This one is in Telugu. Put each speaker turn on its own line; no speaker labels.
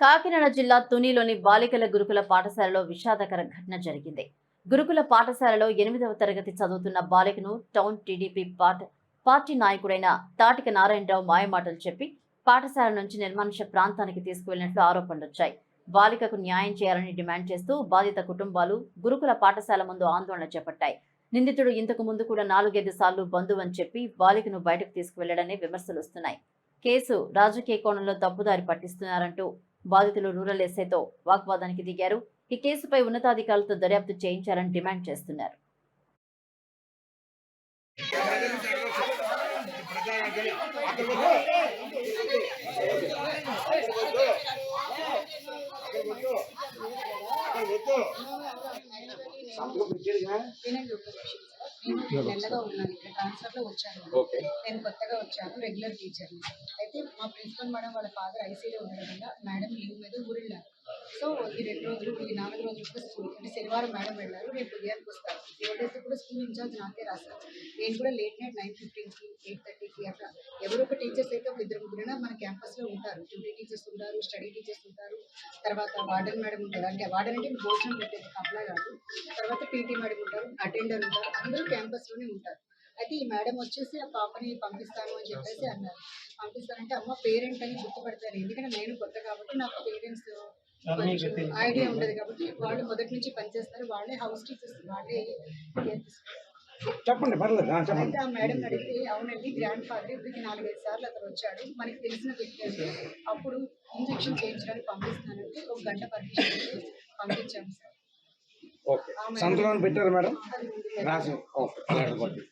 కాకినాడ జిల్లా తునిలోని బాలికల గురుకుల పాఠశాలలో విషాదకర ఘటన జరిగింది. గురుకుల పాఠశాలలో ఎనిమిదవ తరగతి చదువుతున్న బాలికను టౌన్ టీడీపీ పార్ట్ పార్టీ నాయకుడైన తాటిక నారాయణరావు మాయమాటలు చెప్పి పాఠశాల నుంచి నిర్మానుష ప్రాంతానికి తీసుకువెళ్ళినట్లు ఆరోపణలు వచ్చాయి. బాలికకు న్యాయం చేయాలని డిమాండ్ చేస్తూ బాధిత కుటుంబాలు గురుకుల పాఠశాల ముందు ఆందోళన చేపట్టాయి. నిందితుడు ఇంతకు ముందు కూడా నాలుగైదు సార్లు బంధువు అని చెప్పి బాలికను బయటకు తీసుకువెళ్ళడని విమర్శలు వస్తున్నాయి. కేసు రాజకీయ కోణంలో తప్పుదారి పట్టిస్తున్నారంటూ బాధితులు రూరల్ ఎస్ఐతో వాగ్వాదానికి దిగారు. ఈ కేసుపై ఉన్నతాధికారులతో దర్యాప్తు చేయించాలని డిమాండ్ చేస్తున్నారు.
నెలగా ఉన్నాను. ఇక్కడ ట్రాన్స్ఫర్లో వచ్చాను. నేను కొత్తగా వచ్చాను రెగ్యులర్ టీచర్ అయితే మా ప్రిన్సిపల్ మేడం వాళ్ళ ఫాదర్ ఐసీలో ఉండడం వల్ల మేడం లీవ్ మీద ఊరిళ్ళారు. సో ఈ రెండు రోజులు ఈ నాలుగు రోజులు కూడా స్కూల్ అంటే శనివారం మేడం వెళ్ళారు రేపు ఉదయానికి వస్తారు ఫోర్ డేస్ కూడా స్కూల్ ఇన్ఛార్జ్ నాకే రాశారు. నేను కూడా లేట్ నైట్ నైన్ ఫిఫ్టీన్కి ఎయిట్ థర్టీకి అట్లా ఎవరో ఒక టీచర్స్ అయితే ఒక ఇద్దరు ముగ్గురైనా మన క్యాంపస్లో ఉంటారు. ట్యూటీ టీచర్స్ ఉంటారు స్టడీ టీచర్స్ ఉంటారు. తర్వాత వార్డెన్ మేడం ఉంటారు. అంటే వార్డెన్ అంటే భోజనం పెట్టేది కప్లా కాదు. తర్వాత పీటీ మేడం ఉంటారు అటెండర్ ఉంటారు అందరూ క్యాంపస్లోనే ఉంటారు. అయితే ఈ మేడం వచ్చేసి ఆ పాపని పంపిస్తాను అని చెప్పేసి అన్నారు. పంపిస్తానంటే అమ్మ పేరెంట్ అని గుర్తుపడతారు. ఎందుకంటే నేను కొత్త కాబట్టి నాకు పేరెంట్స్ ఐడియా ఉండదు కాబట్టి వాళ్ళు మొదటి నుంచి పనిచేస్తారు వాళ్ళే హౌస్ టీచర్స్ వాళ్ళే.
చెప్పండి పర్లేదు. చెప్పండి.
అయితే ఆ మేడం అడిగితే అవునండి గ్రాండ్ ఫాదర్ ఇప్పటికి నాలుగైదు సార్లు అతను వచ్చాడు. మనకి తెలిసిన వ్యక్తి అంటే అప్పుడు ఇంజెక్షన్ చేయించడానికి పంపిస్తానంటే ఒక గంట పర్మిషన్ పంపించాము సార్.
ఓకే. సంతకం పెట్టారు మేడం. రాసి ఓకే.